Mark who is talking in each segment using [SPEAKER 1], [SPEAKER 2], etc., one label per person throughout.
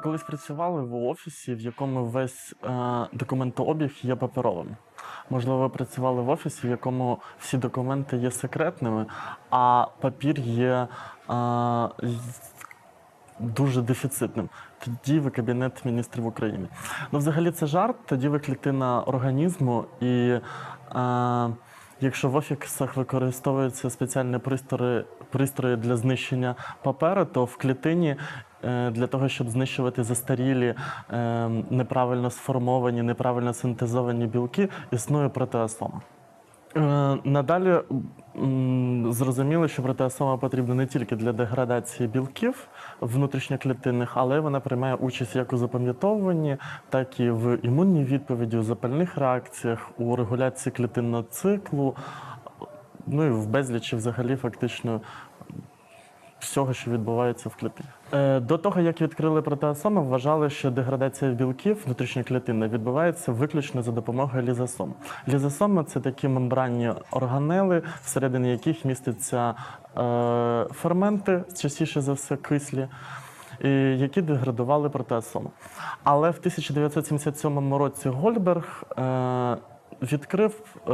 [SPEAKER 1] колись працювали в офісі, в якому весь е, документообіг є паперовим. Можливо, ви працювали в офісі, в якому всі документи є секретними, а папір є е, дуже дефіцитним. Тоді ви кабінет міністрів України. Ну, взагалі, це жарт, тоді ви клітина організму, і е, якщо в офісах використовуються спеціальні пристрої, пристрої для знищення паперу, то в клітині для того, щоб знищувати застарілі, е, неправильно сформовані, неправильно синтезовані білки, існує протеасома. Е, Надалі зрозуміло, що протеасома потрібна не тільки для деградації білків внутрішньоклітинних, але вона приймає участь як у запам'ятовуванні, так і в імунній відповіді, у запальних реакціях, у регуляції клітинного циклу, ну і в безлічі взагалі фактично всього, що відбувається в клітині. Е, До того, як відкрили протеасоми, вважали, що деградація білків внутрішньоклітинна відбувається виключно за допомогою лізосом. Лізосоми це такі мембранні органели, всередині яких містяться е, ферменти, частіше за все кислі. Які деградували протеасоми. Але в 1977 році Гольберг е, відкрив е,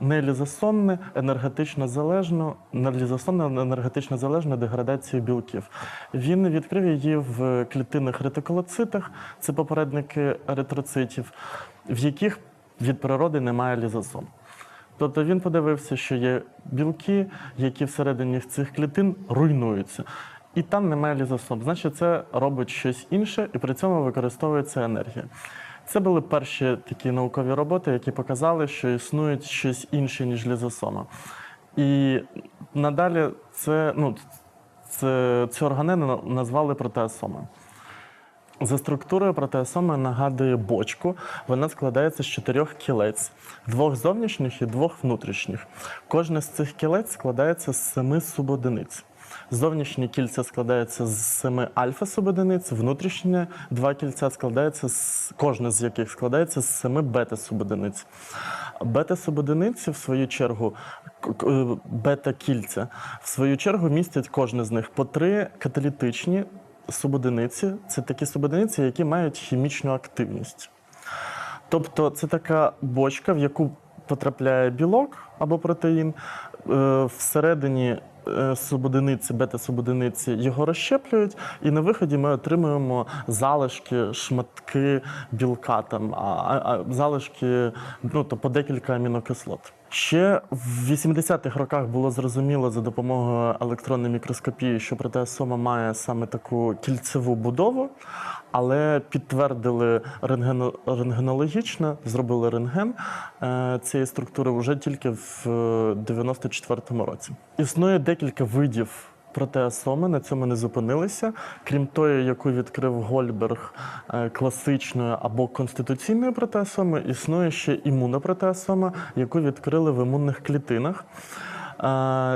[SPEAKER 1] нелізосомне енергетично залежну нелізосомну енергетично залежну деградацію білків. Він відкрив її в клітинних ретикулоцитах, це попередники еритроцитів, в яких від природи немає лізосом. Тобто він подивився, що є білки, які всередині цих клітин руйнуються. І там немає лізосом. Значить, це робить щось інше, і при цьому використовується енергія. Це були перші такі наукові роботи, які показали, що існує щось інше, ніж лізосома. І надалі це, ну, це, ці органели назвали протеасоми. За структурою протеасоми нагадує бочку. Вона складається з чотирьох кілець: двох зовнішніх і двох внутрішніх. Кожне з цих кілець складається з семи субодиниць. Зовнішні кільця складаються з семи альфа-субодиниць, внутрішнє два кільця складаються з кожне з яких складається з семи бета-субодиниць. Бета-субодиниці, в свою чергу, бета-кільця, в свою чергу містять кожне з них по три каталітичні субодиниці. Це такі субодиниці, які мають хімічну активність. Тобто це така бочка, в яку потрапляє білок або протеїн. Е, Всередині субодиниці, бета-субодиниці його розщеплюють, і на виході ми отримуємо залишки, шматки білка, там, а, а залишки ну, то по декілька амінокислот. Ще в 80-х роках було зрозуміло за допомогою електронної мікроскопії, що протеосома має саме таку кільцеву будову, але підтвердили рентген... рентгенологічно, зробили рентген е, цієї структури вже тільки в е, 94-му році. Існує декілька видів. Протеасоми на цьому не зупинилися. Крім тої, яку відкрив Гольберг класичною класичної або конституційної протеасоми, існує ще імунопротесома, яку відкрили в імунних клітинах.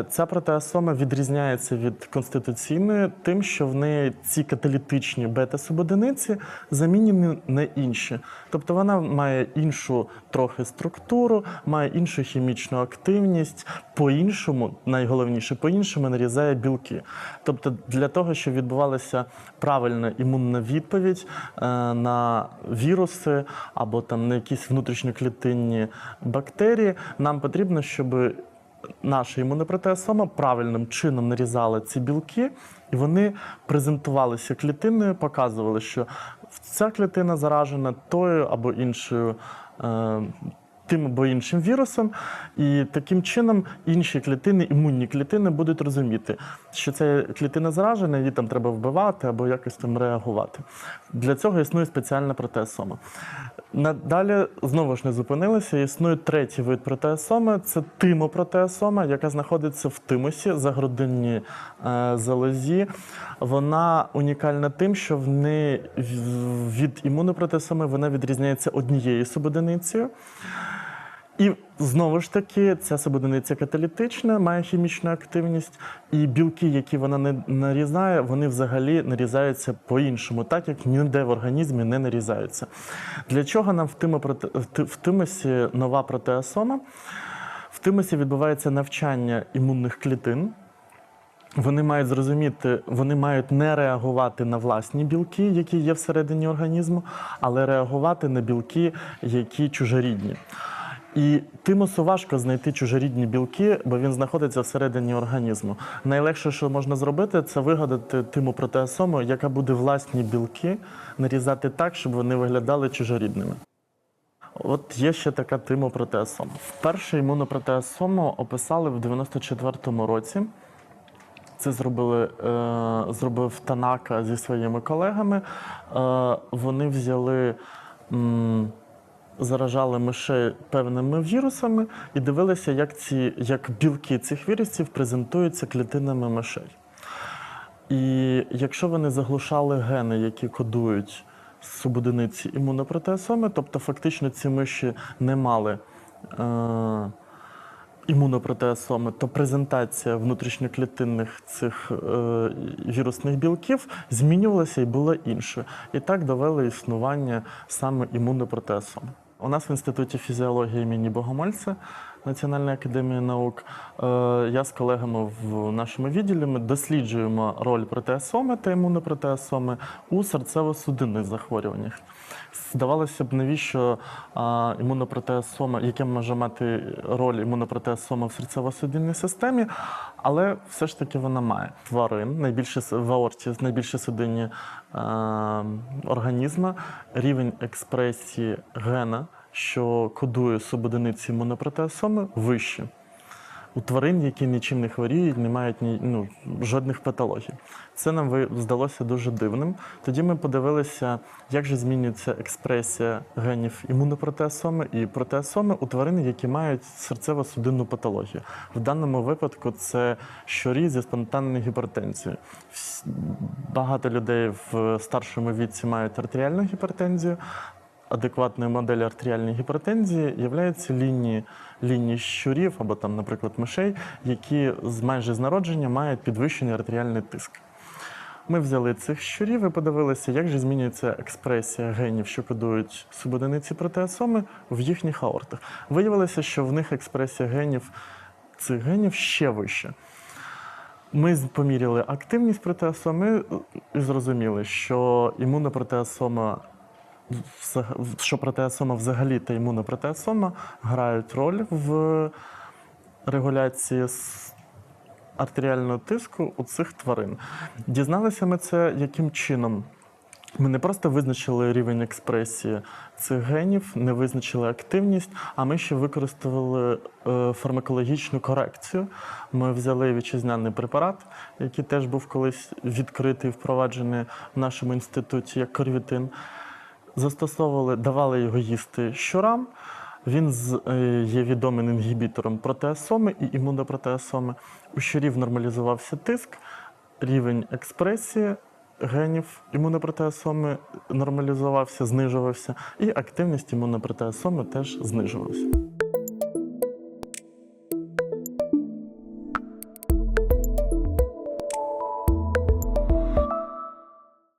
[SPEAKER 1] Ця протеасома відрізняється від конституційної тим, що в неї ці каталітичні бета-субодиниці замінені на інші. Тобто вона має іншу трохи структуру, має іншу хімічну активність, по-іншому, найголовніше, по-іншому нарізає білки. Тобто, для того, щоб відбувалася правильна імунна відповідь е, на віруси або там на якісь внутрішньоклітинні бактерії, нам потрібно, щоб наша імунопротеасома правильним чином нарізала ці білки, і вони презентувалися клітиною, показували, що ця клітина заражена тою або іншою. е, Тим або іншим вірусом, і таким чином інші клітини, імунні клітини будуть розуміти, що ця клітина заражена, її там треба вбивати або якось там реагувати. Для цього існує спеціальна протеасома. Надалі знову ж не зупинилися. Існує третій вид протеасоми це тимопротеасома, яка знаходиться в тимусі, загрудинній е, залозі. Вона унікальна тим, що в неї від імунопротеосоми вона відрізняється однією субодиницею. І знову ж таки, ця субодиниця каталітична, має хімічну активність, і білки, які вона не нарізає, вони взагалі нарізаються по-іншому, так як ніде в організмі не нарізаються. Для чого нам в, тимопроте- в ти- в тимусі нова протеасома? В тимусі відбувається навчання імунних клітин. Вони мають зрозуміти, вони мають не реагувати на власні білки, які є всередині організму, але реагувати на білки, які чужорідні. І тимусу важко знайти чужорідні білки, бо він знаходиться всередині організму. Найлегше, що можна зробити, це вигадати тиму протеасому, яка буде власні білки нарізати так, щоб вони виглядали чужорідними. От є ще така тимопротеасома. Вперше імунопротеасому описали в 94-му році. Це зробили, е, зробив Танака зі своїми колегами. Е, вони взяли, м, заражали мишей певними вірусами і дивилися, як, ці, як білки цих вірусів презентуються клітинами мишей. І якщо вони заглушали гени, які кодують субодиниці імунопротеасоми, тобто фактично ці миші не мали е, імунопротеасоми, то презентація внутрішньоклітинних цих е, вірусних білків змінювалася і була іншою. І так довели існування саме імунопротеасом. У нас в інституті фізіології імені Богомольця Національної академії наук. е, Я з колегами в нашому відділі ми досліджуємо роль протеасоми та імунопротеасоми у серцево-судинних захворюваннях. Здавалося б, навіщо імунопротеасома, яке може мати роль імунопротеасома в серцево-судинній системі, але все ж таки вона має тварин, найбільше в аорті, найбільше судинні е, організма, рівень експресії гена, що кодує субодиниці імунопротеасоми, вищий у тварин, які нічим не хворіють, не мають ні, ну, жодних патологій. Це нам здалося дуже дивним. Тоді ми подивилися, як же змінюється експресія генів імунопротеасоми і протеасоми у тварин, які мають серцево-судинну патологію. В даному випадку це щурі зі спонтанною гіпертензією. Багато людей в старшому віці мають артеріальну гіпертензію адекватною моделлю артеріальної гіпертензії являються лінії, лінії щурів або там, наприклад, мишей, які з майже з народження мають підвищений артеріальний тиск. Ми взяли цих щурів і подивилися, як же змінюється експресія генів, що кодують субодиниці протеасоми в їхніх аортах. Виявилося, що в них експресія генів цих генів ще вища. Ми поміряли активність протеасоми і зрозуміли, що імунопротеасома що протеасома взагалі та імунопротеасома грають роль в регуляції артеріального тиску у цих тварин. Дізналися ми це яким чином? Ми не просто визначили рівень експресії цих генів, не визначили активність, а ми ще використовували е, фармакологічну корекцію. Ми взяли вітчизняний препарат, який теж був колись відкритий, впроваджений в нашому інституті як корвітин застосовували, давали його їсти щурам. Він е, є відомим інгібітором протеасоми і імунопротеасоми. У щурів нормалізувався тиск, рівень експресії генів імунопротеасоми нормалізувався, знижувався, і активність імунопротеасоми теж знижувалася.